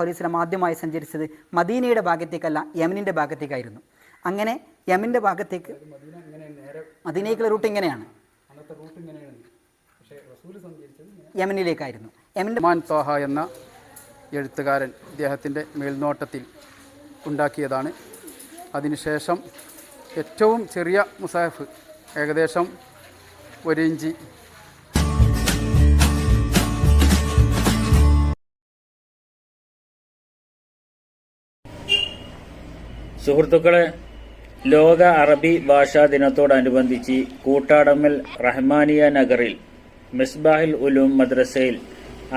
അലൈഹി വസല്ലം ആദ്യമായി സഞ്ചരിച്ചത് മദീനയുടെ ഭാഗത്തേക്കല്ല യമനിന്റെ ഭാഗത്തേക്കായിരുന്നു. അങ്ങനെ യമനിന്റെ ഭാഗത്തേക്ക് മദീന ഇങ്ങനെ നേരെ മദീനയ്ക്കുള്ള റൂട്ട് ഇങ്ങനെയാണ്. അന്നത്തെ റൂട്ട് ഇങ്ങനെയാണ്. പക്ഷേ റസൂൽ സഞ്ചരിച്ചത് യമനിലേക്കായിരുന്നു. യമന്റെ മാൻ തോഹ എന്ന എഴുത്തുകാരൻ ഇദ്ദേഹത്തിന്റെ മേൽനോട്ടത്തിൽ ഉണ്ടാക്കിയതാണ്. അതിനുശേഷം ഏറ്റവും ചെറിയ മുസാഫ് ഏകദേശം ഒരു ഇഞ്ച് സുഹൃത്തുക്കളെ ലോക അറബി ഭാഷാ ദിനത്തോടനുബന്ധിച്ച് കൂട്ടാടമ്മൽ റഹ്മാനിയ നഗറിൽ മിസ്ബാഹിൽ ഉലൂം മദ്രസയിൽ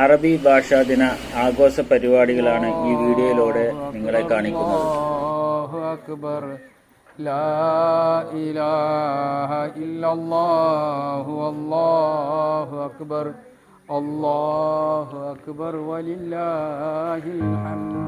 അറബി ഭാഷാ ദിന ആഘോഷ പരിപാടികളാണ് ഈ വീഡിയോയിലൂടെ നിങ്ങളെ കാണിക്കുന്നത്. അക്ബർ. ഹംദ്.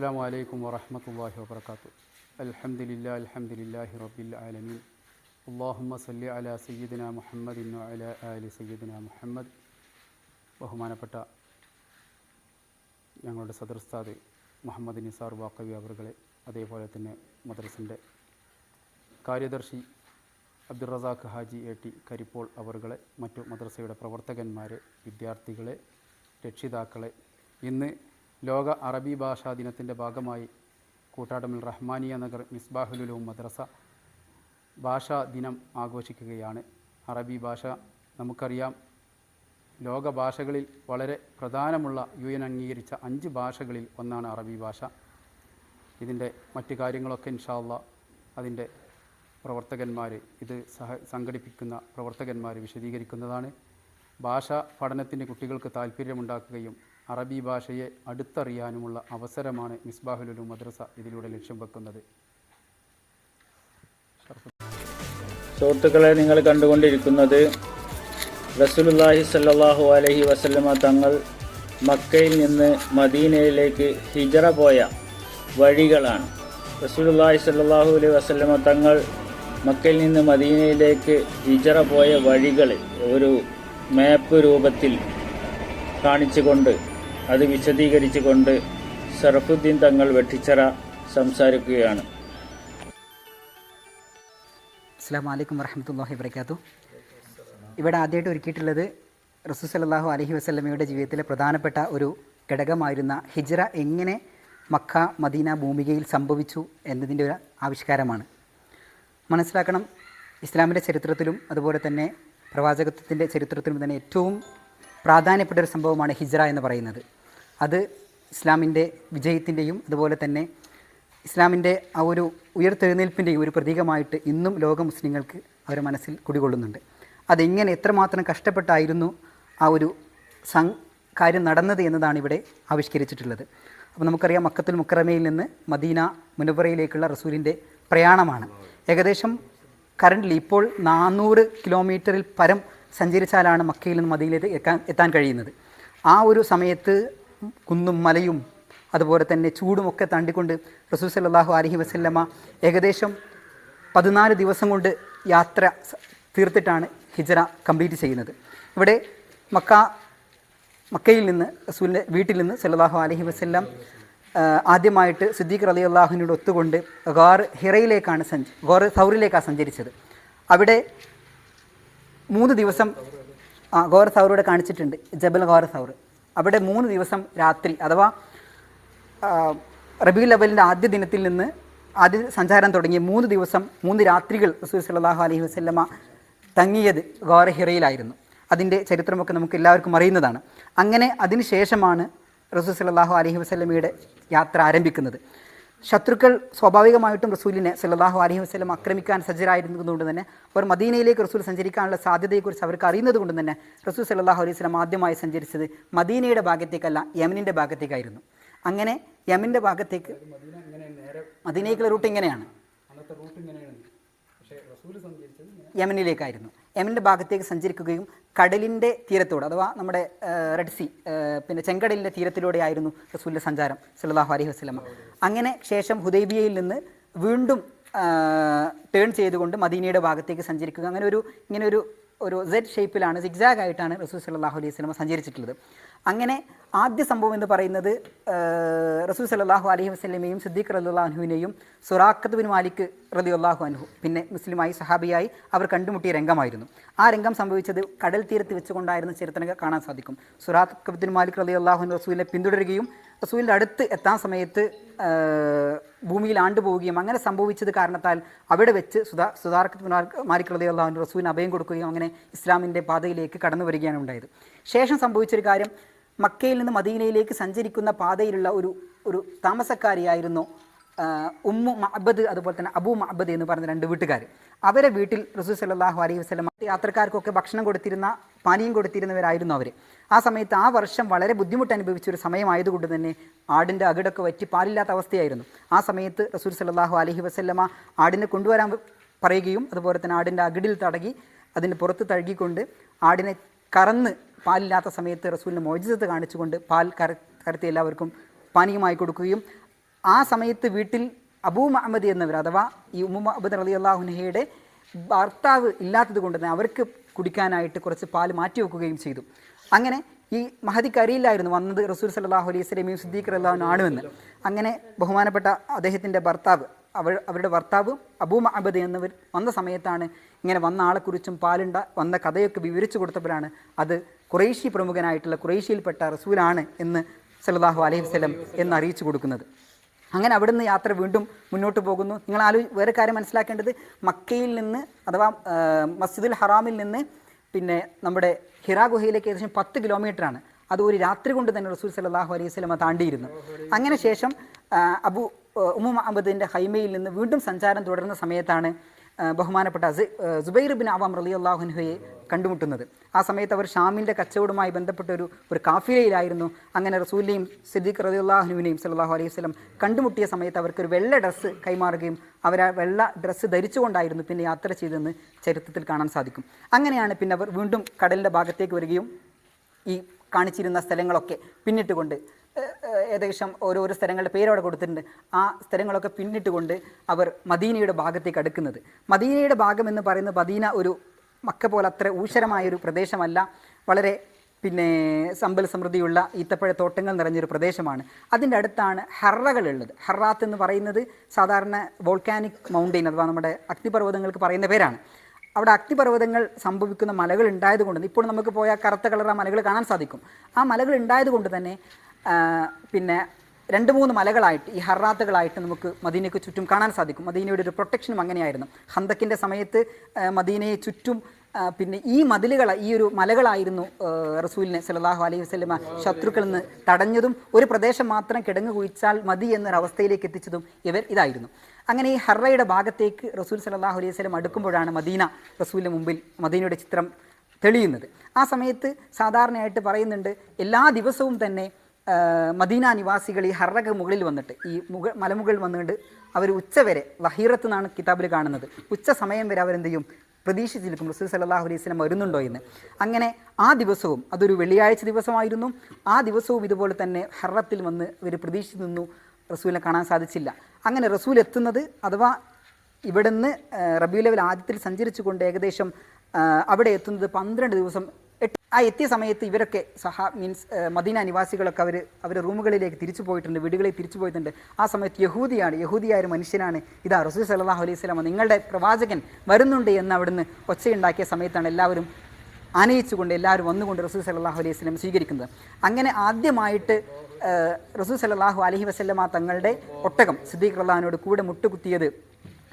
السلام عليكم ورحمة الله وبركاته الحمد لله الحمد لله رب العالمين اللهم صل على سيدنا محمد وعلى آل سيدنا محمد ബഹുമാനപ്പെട്ട ഞങ്ങളുടെ സദർസ്ഥാദ് മുഹമ്മദ് നിസാർ വാക്കവി അവറുകളെ അതേപോലെ തന്നെ മദ്രസിൻ്റെ കാര്യദർശി അബ്ദുൾ റസാഖ് ഹാജി എ ടി കരിപ്പോൾ അവറുകളെ മറ്റു മദ്രസയുടെ പ്രവർത്തകന്മാരെ വിദ്യാർത്ഥികളെ രക്ഷിതാക്കളെ ഇന്ന് ലോക അറബി ഭാഷാ ദിനത്തിന്റെ ഭാഗമായി കൂട്ടാടമിൽ റഹ്മാനിയ നഗർ മിസ്ബാഹുലുലും മദ്രസ ഭാഷാ ദിനം ആഘോഷിക്കുകയാണ്. അറബി ഭാഷ നമുക്കറിയാം. ലോക ഭാഷകളിൽ വളരെ പ്രധാനമുള്ള യു എൻ അംഗീകരിച്ച അഞ്ച് ഭാഷകളിൽ ഒന്നാണ് അറബി ഭാഷ. ഇതിന്റെ മറ്റു കാര്യങ്ങളൊക്കെ ഇൻഷാല്ല അതിന്റെ പ്രവർത്തകന്മാർ ഇത് സഹ സംഘടിപ്പിക്കുന്ന പ്രവർത്തകന്മാർ വിശദീകരിക്കുന്നതാണ്. ഭാഷ പഠനത്തിന് കുട്ടികൾക്ക് താല്പര്യമുണ്ടാക്കുകയും അറബി ഭാഷയെ അടുത്തറിയാനുമുള്ള അവസരമാണ് മിസ്ബാഹുലുലു മദ്രസ ഇതിലൂടെ ലക്ഷ്യം വെക്കുന്നത്. സുഹൃത്തുക്കളെ നിങ്ങൾ കണ്ടുകൊണ്ടിരിക്കുന്നത് റസൂലുള്ളാഹി സല്ലാഹു അലഹി വസല്ലമ തങ്ങൾ മക്കയിൽ നിന്ന് മദീനയിലേക്ക് ഹിജറ പോയ വഴികളാണ്. റസൂലുള്ളാഹി സല്ലാഹു അലൈഹി വസല്ലമ തങ്ങൾ മക്കയിൽ നിന്ന് മദീനയിലേക്ക് ഹിജറ പോയ വഴികൾ ഒരു മാപ്പ് രൂപത്തിൽ കാണിച്ചുകൊണ്ട് അത് വിശദീകരിച്ചുകൊണ്ട് സറഫുദ്ദീൻ തങ്ങൾ വെട്ടിച്ചറ സംസാരിക്കുകയാണ്. അസ്സാം വലൈക്കും വറഹമത്തല്ലാഹി വബർക്കാത്തു ഇവിടെ ആദ്യമായിട്ട് ഒരുക്കിയിട്ടുള്ളത് റസൂ സല്ലല്ലാഹു അലൈഹി വസല്ലമയുടെ ജീവിതത്തിലെ പ്രധാനപ്പെട്ട ഒരു ഘടകമായിരുന്ന ഹിജ്റ എങ്ങനെ മക്ക മദീന ഭൂമികയിൽ സംഭവിച്ചു എന്നതിന്റെ ഒരു ആവിഷ്കാരമാണ്. മനസ്സിലാക്കണം ഇസ്ലാമിന്റെ ചരിത്രത്തിലും അതുപോലെ തന്നെ പ്രവാചകത്വത്തിന്റെ ചരിത്രത്തിലും തന്നെ ഏറ്റവും പ്രാധാന്യപ്പെട്ട ഒരു സംഭവമാണ് ഹിജ്റ എന്ന് പറയുന്നത്. അത് ഇസ്ലാമിന്റെ വിജയത്തിന്റെയും അതുപോലെ തന്നെ ഇസ്ലാമിന്റെ ആ ഒരു ഉയർത്തെഴുന്നേൽപ്പിന്റെയും ഒരു പ്രതീകമായിട്ട് ഇന്നും ലോക മുസ്ലിങ്ങൾക്ക് അവരുടെ മനസ്സിൽ കുടികൊള്ളുന്നുണ്ട്. അതെങ്ങനെ എത്രമാത്രം കഷ്ടപ്പെട്ടായിരുന്നു ആ ഒരു സം കാര്യം നടന്നത് എന്നതാണ് ഇവിടെ ആവിഷ്കരിച്ചിട്ടുള്ളത്. അപ്പോൾ നമുക്കറിയാം മക്കത്തുൽ മുക്കറമയിൽ നിന്ന് മദീന മുനവറയിലേക്കുള്ള റസൂലിന്റെ പ്രയാണമാണ്. ഏകദേശം കറന്റ് ഇപ്പോൾ നാനൂറ് കിലോമീറ്ററിൽ പരം സഞ്ചരിച്ചാലാണ് മക്കയിൽ നിന്ന് മദീനയിലേക്ക് എത്താൻ എത്താൻ കഴിയുന്നത്. ആ ഒരു സമയത്ത് കുന്നും മലയും അതുപോലെ തന്നെ ചൂടുമൊക്കെ താണ്ടിക്കൊണ്ട് റസൂൽ സല്ലാഹു അലഹി വസല്ലമ ഏകദേശം പതിനാല് ദിവസം കൊണ്ട് യാത്ര തീർത്തിട്ടാണ് ഹിജറ കംപ്ലീറ്റ് ചെയ്യുന്നത്. ഇവിടെ മക്ക മക്കയിൽ നിന്ന് റസൂലിന്റെ വീട്ടിൽ നിന്ന് സല്ലാഹു അലഹി വസ്ല്ലാം ആദ്യമായിട്ട് സിദ്ദീഖ് അലി അള്ളാഹുവിനോട് ഒത്തുകൊണ്ട് ഗാർ ഹിറയിലേക്കാണ് സഞ്ച ഗോർ സൗറിലേക്കാണ് സഞ്ചരിച്ചത്. അവിടെ മൂന്ന് ദിവസം ഗോർ സൗറോടെ കാണിച്ചിട്ടുണ്ട് ജബൽ ഗോർ സൗർ. അവിടെ മൂന്ന് ദിവസം രാത്രി അഥവാ റബി ലവലിന്റെ ആദ്യ ദിനത്തിൽ നിന്ന് ആദ്യ സഞ്ചാരം തുടങ്ങി മൂന്ന് ദിവസം മൂന്ന് രാത്രികൾ റസൂൽ സല്ലാഹു അലൈഹി വസല്ലമ തങ്ങിയത് ഗോറഹിറയിലായിരുന്നു അതിന്റെ ചരിത്രമൊക്കെ നമുക്ക് എല്ലാവർക്കും അറിയുന്നതാണ്. അങ്ങനെ അതിനുശേഷമാണ് റസൂൽ സല്ലാഹു അലൈഹി വസല്ലമയുടെ യാത്ര ആരംഭിക്കുന്നത്. ശത്രുക്കൾ സ്വാഭാവികമായിട്ടും റസൂലിനെ സല്ലാഹു അലഹി വസ്ലം ആക്രമിക്കാൻ സജ്ജരായിരുന്നതുകൊണ്ട് തന്നെ അവർ മദീനയിലേക്ക് റസൂൽ സഞ്ചരിക്കാനുള്ള സാധ്യതയെക്കുറിച്ച് അവർക്ക് അറിയുന്നത് കൊണ്ട് തന്നെ റസൂൽ സല്ലാഹു അലൈഹി വസല്ലം ആദ്യമായി സഞ്ചരിച്ചത് മദീനയുടെ ഭാഗത്തേക്കല്ല യമനിന്റെ ഭാഗത്തേക്കായിരുന്നു. അങ്ങനെ യമന്റെ ഭാഗത്തേക്ക് മദീനയ്ക്കുള്ള റൂട്ട് ഇങ്ങനെയാണ്. യമനിലേക്കായിരുന്നു. യമനിന്റെ ഭാഗത്തേക്ക് സഞ്ചരിക്കുകയും കടലിന്റെ തീരത്തോട് അഥവാ നമ്മുടെ റെഡ് സി പിന്നെ ചെങ്കടലിന്റെ തീരത്തിലൂടെയായിരുന്നു റസൂലിന്റെ സഞ്ചാരം സല്ലല്ലാഹു അലൈഹി വസ്ലമ അങ്ങനെ ശേഷം ഹുദൈബിയയിൽ നിന്ന് വീണ്ടും ടേൺ ചെയ്തുകൊണ്ട് മദീനയുടെ ഭാഗത്തേക്ക് സഞ്ചരിക്കുക. അങ്ങനെ ഒരു ഇങ്ങനെ ഒരു ഒരു സെഡ് ഷേപ്പിലാണ് സിഗ്സാഗ് ആയിട്ടാണ് റസൂൽ സല്ലാഹു അലൈഹി സ്വലമ സഞ്ചരിച്ചിട്ടുള്ളത്. അങ്ങനെ ആദ്യ സംഭവം എന്ന് പറയുന്നത് റസൂൽ സല്ലാഹു അലൈഹി വസല്ലമയും സിദ്ദീഖ് റലിയുള്ളാഹുവിനെയും സുറാഖത്ത് ബിൻ മാലിക് റലിയുള്ളാഹു അൻഹു പിന്നെ മുസ്ലിമായി സഹാബിയായി അവർ കണ്ടുമുട്ടിയ രംഗമായിരുന്നു. ആ രംഗം സംഭവിച്ചത് കടൽ തീരത്ത് വെച്ചുകൊണ്ടായിരുന്ന ചരിത്രങ്ങൾ കാണാൻ സാധിക്കും. സുറാഖ് ബിൻ മാലിക് റലിയുള്ളാഹു റസൂലിനെ പിന്തുടരുകയും റസൂലിന്റെ അടുത്ത് എത്താൻ സമയത്ത് ഭൂമിയിൽ ആണ്ടുപോവുകയും അങ്ങനെ സംഭവിച്ചത് കാരണത്താൽ അവിടെ വെച്ച് സുധാ സുധാർഖ് ബിൻ മാലിക് മാലിക് റസൂലിന് അഭയം കൊടുക്കുകയും അങ്ങനെ ഇസ്ലാമിന്റെ പാതയിലേക്ക് കടന്നു വരികയാണ് ഉണ്ടായത്. ശേഷം സംഭവിച്ചൊരു കാര്യം മക്കയിൽ നിന്ന് മദീനയിലേക്ക് സഞ്ചരിക്കുന്ന പാതയിലുള്ള ഒരു ഒരു താമസക്കാരിയായിരുന്നു ഉമ്മു മഅബദ് അതുപോലെ തന്നെ അബു മഅബദ് എന്ന് പറഞ്ഞ രണ്ട് വീട്ടുകാർ അവരെ വീട്ടിൽ റസൂൽ സല്ലല്ലാഹു അലൈഹി വസല്ലം യാത്രക്കാർക്കൊക്കെ ഭക്ഷണം കൊടുത്തിരുന്ന പാനീയം കൊടുത്തിരുന്നവരായിരുന്നു അവർ ആ സമയത്ത് ആ വർഷം വളരെ ബുദ്ധിമുട്ട് അനുഭവിച്ച ഒരു സമയമായതുകൊണ്ട് തന്നെ ആടിന്റെ അകിടൊക്കെ വറ്റി പാലില്ലാത്ത അവസ്ഥയായിരുന്നു. ആ സമയത്ത് റസൂൽ സല്ലല്ലാഹു അലഹി വസല്ലമ ആടിനെ കൊണ്ടുവരാൻ പറയുകയും അതുപോലെ തന്നെ ആടിന്റെ അകിടിൽ തടകി അതിന്റെ പുറത്ത് തഴുകിക്കൊണ്ട് ആടിനെ കറന്ന് പാലില്ലാത്ത സമയത്ത് റസൂലിന് മോചിതത്ത് കാണിച്ചുകൊണ്ട് പാൽ കര കരത്തി എല്ലാവർക്കും പാനീയമായി കൊടുക്കുകയും ആ സമയത്ത് വീട്ടിൽ അബൂ മഹമ്മദ് എന്നവർ അഥവാ ഈ ഉമ്മു മഹമ്മദ് അലി അള്ളാഹുനഹയുടെ ഭർത്താവ് ഇല്ലാത്തത് കൊണ്ട് തന്നെ അവർക്ക് കുടിക്കാനായിട്ട് കുറച്ച് പാൽ മാറ്റി വെക്കുകയും ചെയ്തു. അങ്ങനെ ഈ മഹദിക്ക് അറിയില്ലായിരുന്നു വന്നത് റസൂൽ സല്ലാഹു അലൈഹി സ്വലമിയും സിദ്ദീഖ് അള്ളാഹുനും ആണുമെന്ന് അങ്ങനെ ബഹുമാനപ്പെട്ട അദ്ദേഹത്തിന്റെ ഭർത്താവ് അവർ അവരുടെ ഭർത്താവ് അബൂ മഹബദ് എന്നിവർ വന്ന സമയത്താണ് ഇങ്ങനെ വന്ന ആളെക്കുറിച്ചും പാലുണ്ട വന്ന കഥയൊക്കെ വിവരിച്ചു കൊടുത്തപ്പോഴാണ് അത് കുറേശ്യ പ്രമുഖനായിട്ടുള്ള കുറേശ്യയിൽപ്പെട്ട റസൂലാണ് എന്ന് സല്ലല്ലാഹു അലൈഹി വസല്ലം എന്ന് അറിയിച്ചു കൊടുക്കുന്നത്. അങ്ങനെ അവിടുന്ന് യാത്ര വീണ്ടും മുന്നോട്ട് പോകുന്നു. നിങ്ങൾ ആലോ വേറെ കാര്യം മനസ്സിലാക്കേണ്ടത് മക്കയിൽ നിന്ന് അഥവാ മസ്ജിദുൽ ഹറാമിൽ നിന്ന് പിന്നെ നമ്മുടെ ഹിറാ ഗുഹയിലേക്ക് ഏകദേശം പത്ത് കിലോമീറ്ററാണ് അത് ഒരു രാത്രി കൊണ്ട് തന്നെ റസൂൽ സല്ലല്ലാഹു അലൈഹി സ്വലമ താണ്ടിയിരുന്നു. അങ്ങനെ ശേഷം അബു ഉമ്മു അഹമ്മദിന്റെ ഹൈമയിൽ നിന്ന് വീണ്ടും സഞ്ചാരം തുടരുന്ന സമയത്താണ് ബഹുമാനപ്പെട്ട ജുബൈർ ബിൻ അവാം റലി അള്ളാഹുൻഹയെ കണ്ടുമുട്ടുന്നത്. ആ സമയത്ത് അവർ ഷാമിന്റെ കച്ചവടവുമായി ബന്ധപ്പെട്ട ഒരു ഒരു കാഫിലയിലായിരുന്നു. അങ്ങനെ റസൂലിനെയും സിദ്ദീഖ് റലി അള്ളാഹുനുവിനെയും സല്ലാഹു അലൈഹി വസ്ലം കണ്ടുമുട്ടിയ സമയത്ത് അവർക്കൊരു വെള്ള ഡ്രസ്സ് കൈമാറുകയും അവർ ആ വെള്ള ഡ്രസ്സ് ധരിച്ചുകൊണ്ടായിരുന്നു പിന്നെ യാത്ര ചെയ്തതെന്ന് ചരിത്രത്തിൽ കാണാൻ സാധിക്കും. അങ്ങനെയാണ് പിന്നെ അവർ വീണ്ടും കടലിന്റെ ഭാഗത്തേക്ക് വരികയും ഈ കാണിച്ചിരുന്ന സ്ഥലങ്ങളൊക്കെ പിന്നിട്ടുകൊണ്ട് ഏകദേശം ഓരോരോ സ്ഥലങ്ങളുടെ പേരവിടെ കൊടുത്തിട്ടുണ്ട്. ആ സ്ഥലങ്ങളൊക്കെ പിന്നിട്ടുകൊണ്ട് അവർ മദീനയുടെ ഭാഗത്തേക്ക് അടുക്കുന്നത്. മദീനയുടെ ഭാഗം എന്ന് പറയുന്നത് മദീന ഒരു മക്ക പോലെ അത്ര ഊഷരമായൊരു പ്രദേശമല്ല. വളരെ പിന്നെ സമ്പൽ സമൃദ്ധിയുള്ള ഈത്തപ്പഴ തോട്ടങ്ങൾ നിറഞ്ഞൊരു പ്രദേശമാണ്. അതിന്റെ അടുത്താണ് ഹെറകളുള്ളത് ഹറാത്ത് എന്ന് പറയുന്നത് സാധാരണ വോൾക്കാനിക് മൗണ്ടെയിൻ അഥവാ നമ്മുടെ അഗ്നിപർവതങ്ങൾക്ക് പറയുന്ന പേരാണ്. അവിടെ അഗ്നിപർവതങ്ങൾ സംഭവിക്കുന്ന മലകൾ ഉണ്ടായതുകൊണ്ട് ഇപ്പോൾ നമുക്ക് പോയാൽ കറുത്ത കളർ ആ മലകൾ കാണാൻ സാധിക്കും. ആ മലകൾ ഉണ്ടായതുകൊണ്ട് തന്നെ പിന്നെ രണ്ട് മൂന്ന് മലകളായിട്ട് ഈ ഹറാത്തുകളായിട്ട് നമുക്ക് മദീനയ്ക്ക് ചുറ്റും കാണാൻ സാധിക്കും. മദീനയുടെ ഒരു പ്രൊട്ടക്ഷനും അങ്ങനെയായിരുന്നു. ഹന്തക്കിന്റെ സമയത്ത് മദീനയെ ചുറ്റും പിന്നെ ഈ മതിലുകൾ ഈ ഒരു മലകളായിരുന്നു റസൂലിനെ സലാഹു അലൈഹി വസ്ലമ ശത്രുക്കളിൽ നിന്ന് തടഞ്ഞതും ഒരു പ്രദേശം മാത്രം കിടങ്ങു കുഴിച്ചാൽ മതി എന്നൊരവസ്ഥയിലേക്ക് എത്തിച്ചതും ഇവർ ഇതായിരുന്നു. അങ്ങനെ ഈ ഹറയുടെ ഭാഗത്തേക്ക് റസൂൽ സലാഹു അലൈഹി വസ്ലം അടുക്കുമ്പോഴാണ് മദീന റസൂലിന്റെ മുമ്പിൽ മദീനയുടെ ചിത്രം തെളിയുന്നത്. ആ സമയത്ത് സാധാരണയായിട്ട് പറയുന്നുണ്ട് എല്ലാ ദിവസവും തന്നെ മദീന നിവാസികൾ ഈ ഹറക്ക് മുകളിൽ വന്നിട്ട് ഈ മുക മലമുകളിൽ വന്നുകൊണ്ട് അവർ ഉച്ചവരെ വഹീറത്ത് എന്നാണ് കിതാബിൽ കാണുന്നത്. ഉച്ച സമയം വരെ അവരെന്ത് ചെയ്യും? പ്രതീക്ഷിച്ചിരിക്കും. റസൂൽ സല്ലല്ലാഹു അലൈഹി സ്വലം വരുന്നുണ്ടോ എന്ന്. അങ്ങനെ ആ ദിവസവും അതൊരു വെള്ളിയാഴ്ച ദിവസമായിരുന്നു. ആ ദിവസവും ഇതുപോലെ തന്നെ ഹറത്തിൽ വന്ന് ഇവർ പ്രതീക്ഷിച്ചു നിന്നു. റസൂലിനെ കാണാൻ സാധിച്ചില്ല. അങ്ങനെ റസൂൽ എത്തുന്നത് അഥവാ ഇവിടുന്ന് റബിയുലവൽ ആദ്യത്തിൽ സഞ്ചരിച്ചുകൊണ്ട് ഏകദേശം അവിടെ എത്തുന്നത് പന്ത്രണ്ട് ദിവസം ആ എത്തിയ സമയത്ത് ഇവരൊക്കെ സഹാ മീൻസ് മദീന നിവാസികളൊക്കെ അവർ അവർ റൂമുകളിലേക്ക് തിരിച്ചു പോയിട്ടുണ്ട് വീടുകളിൽ തിരിച്ചു പോയിട്ടുണ്ട്. ആ സമയത്ത് യഹൂദിയാണ് യഹൂദിയായ ഒരു മനുഷ്യനാണ് ഇതാ. റസൂൽ സല്ലല്ലാഹു അലൈഹി സ്വലാമ നിങ്ങളുടെ പ്രവാചകൻ വരുന്നുണ്ട് എന്ന് അവിടുന്ന് ഒച്ചയുണ്ടാക്കിയ സമയത്താണ് എല്ലാവരും ആനയിച്ചുകൊണ്ട് എല്ലാവരും വന്നുകൊണ്ട് റസൂൽ സല്ലല്ലാഹു അലൈഹി സ്വലം സ്വീകരിക്കുന്നത്. അങ്ങനെ ആദ്യമായിട്ട് റസൂൽ സല്ലല്ലാഹു അലഹി വസ്ലമ തങ്ങളുടെ ഒട്ടകം സിദ്ദീഖ് റള്ളാഹിനോട് കൂടെ മുട്ടുകുത്തിയത്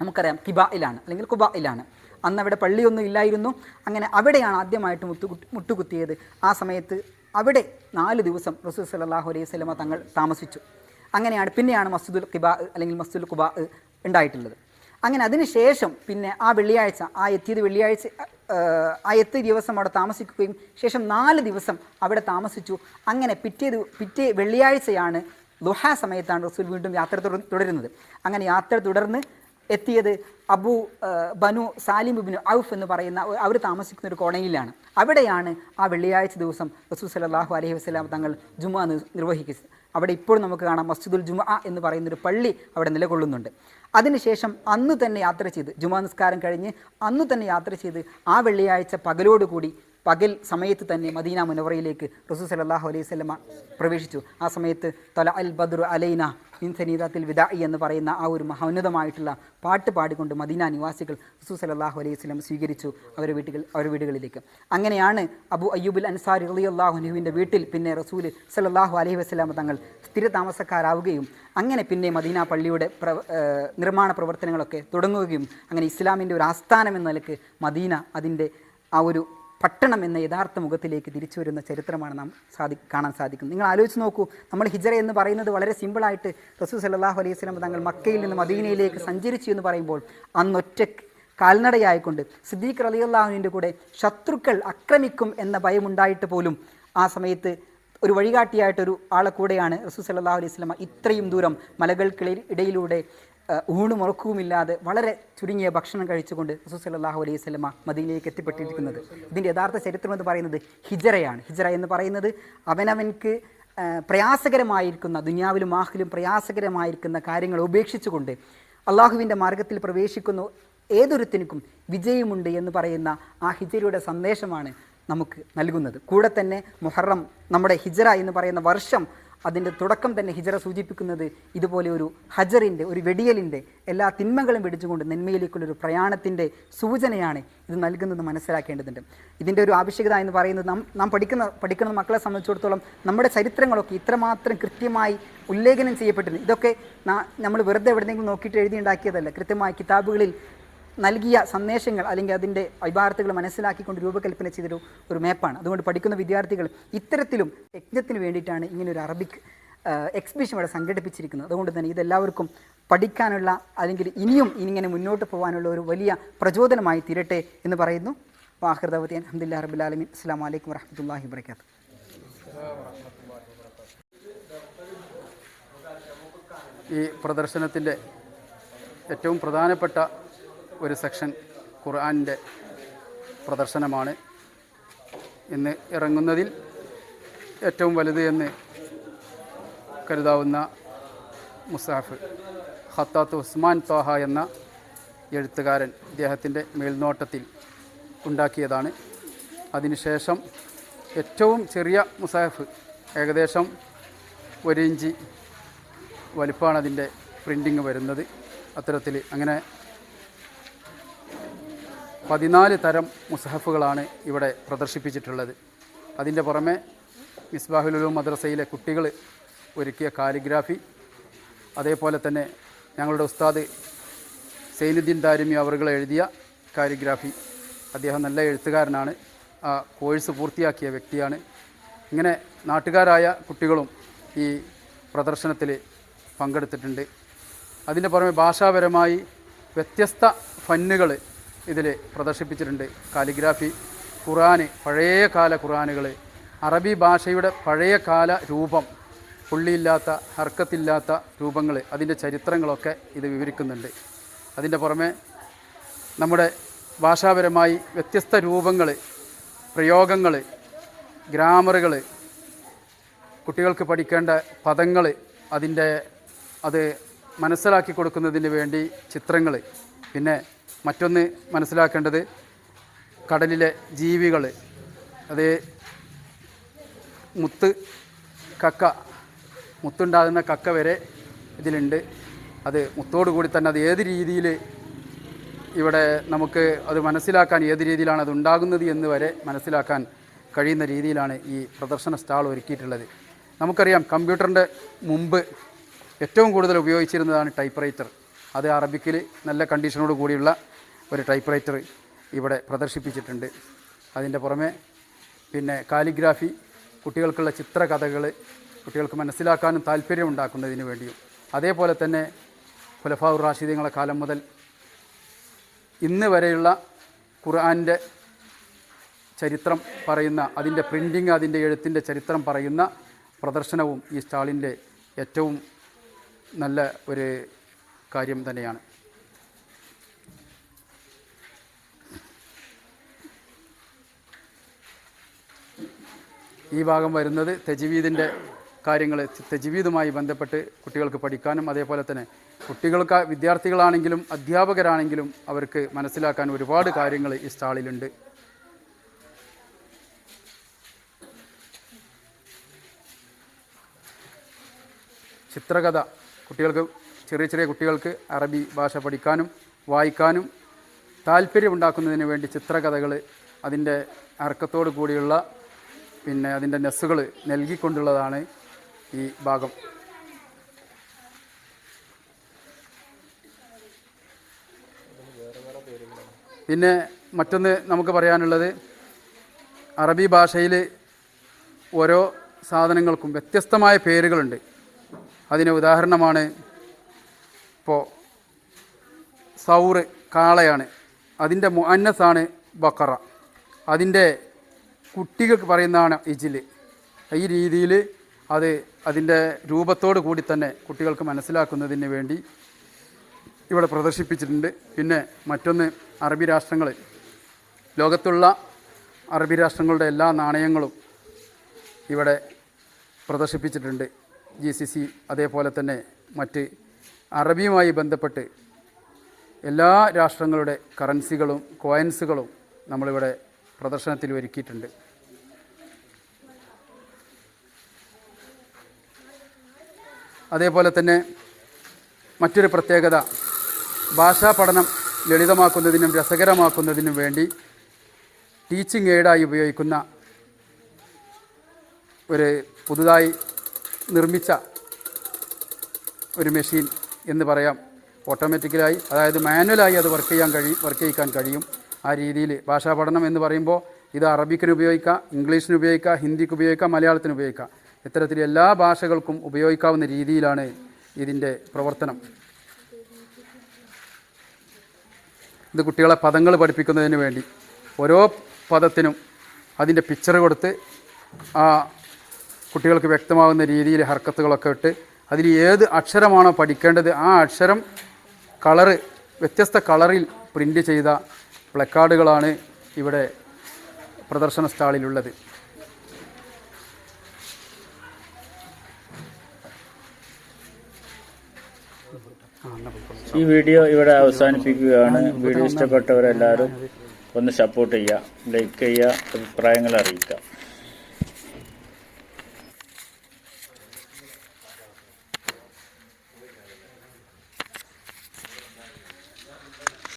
നമുക്കറിയാം കിബായിലാണ് അല്ലെങ്കിൽ കുബായിലാണ് അന്ന് അവിടെ പള്ളിയൊന്നും ഇല്ലായിരുന്നു. അങ്ങനെ അവിടെയാണ് ആദ്യമായിട്ട് മുത്തു മുട്ടുകുത്തിയത്. ആ സമയത്ത് അവിടെ നാല് ദിവസം റസൂൽ സലാഹു അലൈഹി സ്വലമ തങ്ങൾ താമസിച്ചു. അങ്ങനെയാണ് പിന്നെയാണ് മസ്ജിദുൽ ഖിബാ അല്ലെങ്കിൽ മസ്ജിദുൽ ഖുബാ ഉണ്ടായിട്ടുള്ളത്. അങ്ങനെ അതിനുശേഷം പിന്നെ ആ വെള്ളിയാഴ്ച ആ എത്തിയത് വെള്ളിയാഴ്ച ആ എത്തിയ ദിവസം അവിടെ താമസിക്കുകയും ശേഷം നാല് ദിവസം അവിടെ താമസിച്ചു. അങ്ങനെ പിറ്റേ പിറ്റേ വെള്ളിയാഴ്ചയാണ് ദുഹ സമയത്താണ് റസൂൽ വീണ്ടും യാത്ര തുടരുന്നത്. അങ്ങനെ യാത്ര തുടർന്ന് എത്തിയത് അബു ബനു സാലിം ഇബ്നു ഔഫ് എന്ന് പറയുന്ന അവർ താമസിക്കുന്ന ഒരു കോണയിലാണ് അവിടെയാണ് ആ വെള്ളിയാഴ്ച ദിവസം റസൂൽ സലാഹു അലൈഹി വസ്ലാം തങ്ങൾ ജുമ നിർവഹിക്കുന്നത് അവിടെ ഇപ്പോൾ നമുക്ക് കാണാം മസ്ജിദുൽ ജുമ എന്ന് പറയുന്ന ഒരു പള്ളി അവിടെ നിലകൊള്ളുന്നുണ്ട്. അതിനുശേഷം അന്ന് തന്നെ യാത്ര ചെയ്ത് ജുമാ നിസ്കാരം കഴിഞ്ഞ് അന്ന് തന്നെ യാത്ര ചെയ്ത് ആ വെള്ളിയാഴ്ച പകലോടുകൂടി പകൽ സമയത്ത് തന്നെ മദീന മുനവറയിലേക്ക് റസൂ സലാഹു അലൈഹി പ്രവേശിച്ചു. ആ സമയത്ത് തല അൽ ബദ്രു അലൈന മിൻ സനീദത്തിൽ വിദായി എന്ന് പറയുന്ന ആ ഒരു മഹോന്നതമായിട്ടുള്ള പാട്ട് പാടിക്കൊണ്ട് മദീന നിവാസികൾ റസൂ സലാഹു അലൈഹി സ്വലം സ്വീകരിച്ചു അവരുടെ വീട്ടുകൾ അവരുടെ വീടുകളിലേക്ക്. അങ്ങനെയാണ് അബു അയ്യൂബുൽ അൻസാരി അള്ളാഹുനുവിന്റെ വീട്ടിൽ പിന്നെ റസൂൽ സലല്ലാഹു അലൈഹി വസ്ലാമ തങ്ങൾ സ്ഥിര താമസക്കാരാവുകയും അങ്ങനെ പിന്നെ മദീന പള്ളിയുടെ പ്ര നിർമ്മാണ പ്രവർത്തനങ്ങളൊക്കെ തുടങ്ങുകയും അങ്ങനെ ഇസ്ലാമിന്റെ ഒരു ആസ്ഥാനം എന്ന നിലയ്ക്ക് മദീന അതിന്റെ ആ ഒരു പട്ടണം എന്ന യഥാർത്ഥ മുഖത്തിലേക്ക് തിരിച്ചു വരുന്ന ചരിത്രമാണ് നാം സാധി കാണാൻ സാധിക്കുന്നത്. നിങ്ങൾ ആലോചിച്ച് നോക്കൂ നമ്മൾ ഹിജറ എന്ന് പറയുന്നത് വളരെ സിമ്പിളായിട്ട് റസൂൽ സല്ലല്ലാഹു അലൈഹി സ്വലം തങ്ങൾ മക്കയിൽ നിന്ന് മദീനയിലേക്ക് സഞ്ചരിച്ചു എന്ന് പറയുമ്പോൾ അന്നൊറ്റ കാൽനടയായിക്കൊണ്ട് സിദ്ദീഖ് റളിയല്ലാഹുവിന്റെ കൂടെ ശത്രുക്കൾ ആക്രമിക്കും എന്ന ഭയമുണ്ടായിട്ട് പോലും ആ സമയത്ത് ഒരു വഴികാട്ടിയായിട്ടൊരു ആളെ കൂടെയാണ് റസൂൽ സല്ലല്ലാഹു അലൈഹി സ്വലമ ഇത്രയും ദൂരം മലകൾക്കിടയിലൂടെ ഊണും ഉറക്കവുമില്ലാതെ വളരെ ചുരുങ്ങിയ ഭക്ഷണം കഴിച്ചുകൊണ്ട് റസൂസ് അല്ലാഹു അലൈഹി സ്വലമ മദീനയിലേക്ക് എത്തിപ്പെട്ടിരിക്കുന്നത്. ഇതിന്റെ യഥാർത്ഥ ചരിത്രം എന്ന് പറയുന്നത് ഹിജറയാണ്. ഹിജറ എന്ന് പറയുന്നത് അവനവൻക്ക് പ്രയാസകരമായിരിക്കുന്ന ദുനിയാവിലും ആഹിലും പ്രയാസകരമായിരിക്കുന്ന കാര്യങ്ങൾ ഉപേക്ഷിച്ചുകൊണ്ട് അള്ളാഹുവിന്റെ മാർഗത്തിൽ പ്രവേശിക്കുന്ന. ഏതൊരുത്തിനും വിജയമുണ്ട് എന്ന് പറയുന്ന ആ ഹിജറയുടെ സന്ദേശമാണ് നമുക്ക് നൽകുന്നത്. കൂടെ തന്നെ മുഹറം നമ്മുടെ ഹിജറ എന്ന് പറയുന്ന വർഷം അതിന്റെ തുടക്കം തന്നെ ഹിജറ സൂചിപ്പിക്കുന്നത് ഇതുപോലെ ഒരു ഹജറിന്റെ ഒരു വെടിയലിന്റെ എല്ലാ തിന്മകളും വെടിച്ചുകൊണ്ട് നന്മയിലേക്കുള്ളൊരു പ്രയാണത്തിന്റെ സൂചനയാണ് ഇത് നൽകുന്നത് മനസ്സിലാക്കേണ്ടതുണ്ട്. ഇതിന്റെ ഒരു ആവശ്യകത എന്ന് പറയുന്നത് നാം നാം പഠിക്കുന്ന പഠിക്കുന്ന മക്കളെ സംബന്ധിച്ചിടത്തോളം നമ്മുടെ ചരിത്രങ്ങളൊക്കെ ഇത്രമാത്രം കൃത്യമായി ഉല്ലേഖനം ചെയ്യപ്പെട്ടിരുന്നു. ഇതൊക്കെ നമ്മൾ വെറുതെ എവിടെയെങ്കിലും നോക്കിയിട്ട് എഴുതിയുണ്ടാക്കിയതല്ല കൃത്യമായി കിതാബുകളിൽ നൽകിയ സന്ദേശങ്ങൾ അല്ലെങ്കിൽ അതിന്റെ അഭിഭാരത്തുകൾ മനസ്സിലാക്കിക്കൊണ്ട് രൂപകൽപ്പന ചെയ്തൊരു ഒരു മാപ്പാണ് അതുകൊണ്ട് പഠിക്കുന്ന വിദ്യാർത്ഥികൾ ഇത്തരത്തിലും യജ്ഞത്തിന് വേണ്ടിയിട്ടാണ് ഇങ്ങനൊരു അറബിക് എക്സിബിഷൻ ഇവിടെ സംഘടിപ്പിച്ചിരിക്കുന്നത്. അതുകൊണ്ട് തന്നെ ഇതെല്ലാവർക്കും പഠിക്കാനുള്ള അല്ലെങ്കിൽ ഇനിയും ഇനിങ്ങനെ മുന്നോട്ട് പോകാനുള്ള ഒരു വലിയ പ്രചോദനമായി തീരട്ടെ എന്ന് പറയുന്നു. വാഹൃദവതി അഹമ്മദില്ല അറബുലാലമി അസ്സാം വലൈക്കും വരഹമുല്ലാഹി വാത്തു ഈ പ്രദർശനത്തിന്റെ ഏറ്റവും പ്രധാനപ്പെട്ട ഒരു സെക്ഷൻ ഖുർആാനിന്റെ പ്രദർശനമാണ്. ഇന്ന് ഇറങ്ങുന്നതിൽ ഏറ്റവും വലുത് എന്ന് കരുതാവുന്ന മുസാഫ് ഖത്താത്ത് ഉസ്മാൻ തോഹ എന്ന എഴുത്തുകാരൻ ഇദ്ദേഹത്തിന്റെ മേൽനോട്ടത്തിൽ ഉണ്ടാക്കിയതാണ്. അതിനുശേഷം ഏറ്റവും ചെറിയ മുസാഫ് ഏകദേശം ഒരു ഇഞ്ച് വലിപ്പമാണ് അതിന്റെ പ്രിന്റിങ് വരുന്നത്. അത്തരത്തിൽ അങ്ങനെ പതിനാല് തരം മുസഹഫുകളാണ് ഇവിടെ പ്രദർശിപ്പിച്ചിട്ടുള്ളത്. അതിന്റെ പുറമെ മിസ്ബാഹുലുലു മദ്രസയിലെ കുട്ടികൾ ഒരുക്കിയ കാലിഗ്രാഫി അതേപോലെ തന്നെ ഞങ്ങളുടെ ഉസ്താദ് സൈനുദ്ദീൻ ദാരിമി അവറുകൾ എഴുതിയ കാലിഗ്രാഫി. അദ്ദേഹം നല്ല എഴുത്തുകാരനാണ്. ആ കോഴ്സ് പൂർത്തിയാക്കിയ വ്യക്തിയാണ്. ഇങ്ങനെ നാട്ടുകാരായ കുട്ടികളും ഈ പ്രദർശനത്തിൽ പങ്കെടുത്തിട്ടുണ്ട്. അതിന്റെ പുറമെ ഭാഷാപരമായി വ്യത്യസ്ത ഫന്നുകൾ ഇതിൽ പ്രദർശിപ്പിച്ചിട്ടുണ്ട്. കാലിഗ്രാഫി ഖുറാന് പഴയ കാല ഖുറാനുകൾ അറബി ഭാഷയുടെ പഴയ കാല രൂപം പുള്ളിയില്ലാത്ത ഹർക്കത്തില്ലാത്ത രൂപങ്ങൾ അതിന്റെ ചരിത്രങ്ങളൊക്കെ ഇത് വിവരിക്കുന്നുണ്ട്. അതിന്റെ പുറമെ നമ്മുടെ ഭാഷാപരമായി വ്യത്യസ്ത രൂപങ്ങൾ പ്രയോഗങ്ങൾ ഗ്രാമറുകൾ കുട്ടികൾക്ക് പഠിക്കേണ്ട പദങ്ങൾ അതിന്റെ അത് മനസ്സിലാക്കി കൊടുക്കുന്നതിന് വേണ്ടി ചിത്രങ്ങൾ പിന്നെ മറ്റൊന്ന് മനസ്സിലാക്കേണ്ടത് കടലിലെ ജീവികൾ അത് മുത്ത് കക്ക മുത്തുണ്ടാകുന്ന കക്ക വരെ ഇതിലുണ്ട്. അത് മുത്തോടു കൂടി തന്നെ അത് ഏത് രീതിയിൽ ഇവിടെ നമുക്ക് അത് മനസ്സിലാക്കാൻ ഏത് രീതിയിലാണ് അത് ഉണ്ടാകുന്നത് എന്ന് വരെ മനസ്സിലാക്കാൻ കഴിയുന്ന രീതിയിലാണ് ഈ പ്രദർശന സ്റ്റാൾ ഒരുക്കിയിട്ടുള്ളത്. നമുക്കറിയാം കമ്പ്യൂട്ടറിന്റെ മുമ്പ് ഏറ്റവും കൂടുതൽ ഉപയോഗിച്ചിരുന്നതാണ് ടൈപ്പ് റൈറ്റർ അത് അറബിക്കിൽ നല്ല കണ്ടീഷനോട് കൂടിയുള്ള ഒരു ടൈപ്പ് റൈറ്റർ ഇവിടെ പ്രദർശിപ്പിച്ചിട്ടുണ്ട്. അതിന്റെ പുറമെ പിന്നെ കാലിഗ്രാഫി കുട്ടികൾക്കുള്ള ചിത്രകഥകൾ കുട്ടികൾക്ക് മനസ്സിലാക്കാനും താല്പര്യമുണ്ടാക്കുന്നതിന് വേണ്ടിയും. അതേപോലെ തന്നെ ഖുലഫാ റാഷിദീങ്ങളെ കാലം മുതൽ ഇന്ന് വരെയുള്ള ഖുർആാന്റെ ചരിത്രം പറയുന്ന അതിന്റെ പ്രിന്റിങ് അതിന്റെ എഴുത്തിന്റെ ചരിത്രം പറയുന്ന പ്രദർശനവും ഈ സ്റ്റാളിന്റെ ഏറ്റവും നല്ല ഒരു കാര്യം തന്നെയാണ്. ഈ ഭാഗം വരുന്നത് തെജിവീദിന്റെ കാര്യങ്ങൾ തെജിവീദുമായി ബന്ധപ്പെട്ട് കുട്ടികൾക്ക് പഠിക്കാനും അതേപോലെ തന്നെ കുട്ടികൾക്ക് വിദ്യാർത്ഥികളാണെങ്കിലും അധ്യാപകരാണെങ്കിലും അവർക്ക് മനസ്സിലാക്കാൻ ഒരുപാട് കാര്യങ്ങൾ ഈ സ്റ്റാളിലുണ്ട്. ചിത്രകഥ. കുട്ടികൾക്ക് ചെറിയ ചെറിയ കുട്ടികൾക്ക് അറബി ഭാഷ പഠിക്കാനും വായിക്കാനും താല്പര്യമുണ്ടാക്കുന്നതിന് വേണ്ടി ചിത്രകഥകൾ അതിന്റെ അർക്കത്തോടു കൂടിയുള്ള പിന്നെ അതിന്റെ നെസ്സുകൾ നൽകിക്കൊണ്ടുള്ളതാണ് ഈ ഭാഗം. പിന്നെ മറ്റൊന്ന് നമുക്ക് പറയാനുള്ളത് അറബി ഭാഷയിൽ ഓരോ സാധനങ്ങൾക്കും വ്യത്യസ്തമായ പേരുകളുണ്ട്. അതിന് ഉദാഹരണമാണ് ഇപ്പോൾ സൗറ് കാളയാണ്. അതിന്റെ മുഅന്നസാണ് ബക്കറ. അതിന്റെ കുട്ടികൾക്ക് പറയുന്നതാണ് ഇജിൽ. ഈ രീതിയിൽ അത് അതിന്റെ രൂപത്തോട് കൂടി തന്നെ കുട്ടികൾക്ക് മനസ്സിലാക്കുന്നതിന് വേണ്ടി ഇവിടെ പ്രദർശിപ്പിച്ചിട്ടുണ്ട്. പിന്നെ മറ്റൊന്ന് അറബി രാഷ്ട്രങ്ങൾ ലോകത്തുള്ള അറബി രാഷ്ട്രങ്ങളുടെ എല്ലാ നാണയങ്ങളും ഇവിടെ പ്രദർശിപ്പിച്ചിട്ടുണ്ട്. ജി സി സി അതേപോലെ തന്നെ മറ്റ് അറബിയുമായി ബന്ധപ്പെട്ട് എല്ലാ രാഷ്ട്രങ്ങളുടെ കറൻസികളും കോയിൻസുകളും നമ്മളിവിടെ പ്രദർശനത്തിൽ ഒരുക്കിയിട്ടുണ്ട്. അതേപോലെ തന്നെ മറ്റൊരു പ്രത്യേകത ഭാഷാ പഠനം ലളിതമാക്കുന്നതിനും രസകരമാക്കുന്നതിനും വേണ്ടി ടീച്ചിങ് എയ്ഡായി ഉപയോഗിക്കുന്ന ഒരു പുതുതായി നിർമ്മിച്ച ഒരു മെഷീൻ എന്ന് പറയാം. ഓട്ടോമാറ്റിക്കലായി അതായത് മാനുവലായി അത് വർക്ക് ചെയ്യാൻ കഴിയും വർക്ക് ചെയ്യിക്കാൻ കഴിയും. ആ രീതിയിൽ ഭാഷാ പഠനം എന്ന് പറയുമ്പോൾ ഇത് അറബിക്കിന് ഉപയോഗിക്കാം ഇംഗ്ലീഷിന് ഉപയോഗിക്കാം ഹിന്ദിക്ക് ഉപയോഗിക്കാം മലയാളത്തിന് ഉപയോഗിക്കാം. ഇത്തരത്തിൽ എല്ലാ ഭാഷകൾക്കും ഉപയോഗിക്കാവുന്ന രീതിയിലാണ് ഇതിന്റെ പ്രവർത്തനം. ഇത് കുട്ടികളെ പദങ്ങൾ പഠിപ്പിക്കുന്നതിന് വേണ്ടി ഓരോ പദത്തിനും അതിന്റെ പിക്ചർ കൊടുത്ത് ആ കുട്ടികൾക്ക് വ്യക്തമാകുന്ന രീതിയിൽ ഹർക്കത്തുകളൊക്കെ ഇട്ട് അതിൽ ഏത് അക്ഷരമാണോ പഠിക്കേണ്ടത് ആ അക്ഷരം കളറ് വ്യത്യസ്ത കളറിൽ പ്രിന്റ് ചെയ്ത പ്ലക്കാർഡുകളാണ് ഇവിടെ പ്രദർശന സ്റ്റാളിലുള്ളത്. ഈ വീഡിയോ ഇവിടെ അവസാനിപ്പിക്കുകയാണ്. വീഡിയോ ഇഷ്ടപ്പെട്ടവരെല്ലാവരും ഒന്ന് സപ്പോർട്ട് ചെയ്യുക ലൈക്ക് ചെയ്യുക അഭിപ്രായങ്ങൾ അറിയിക്കുക.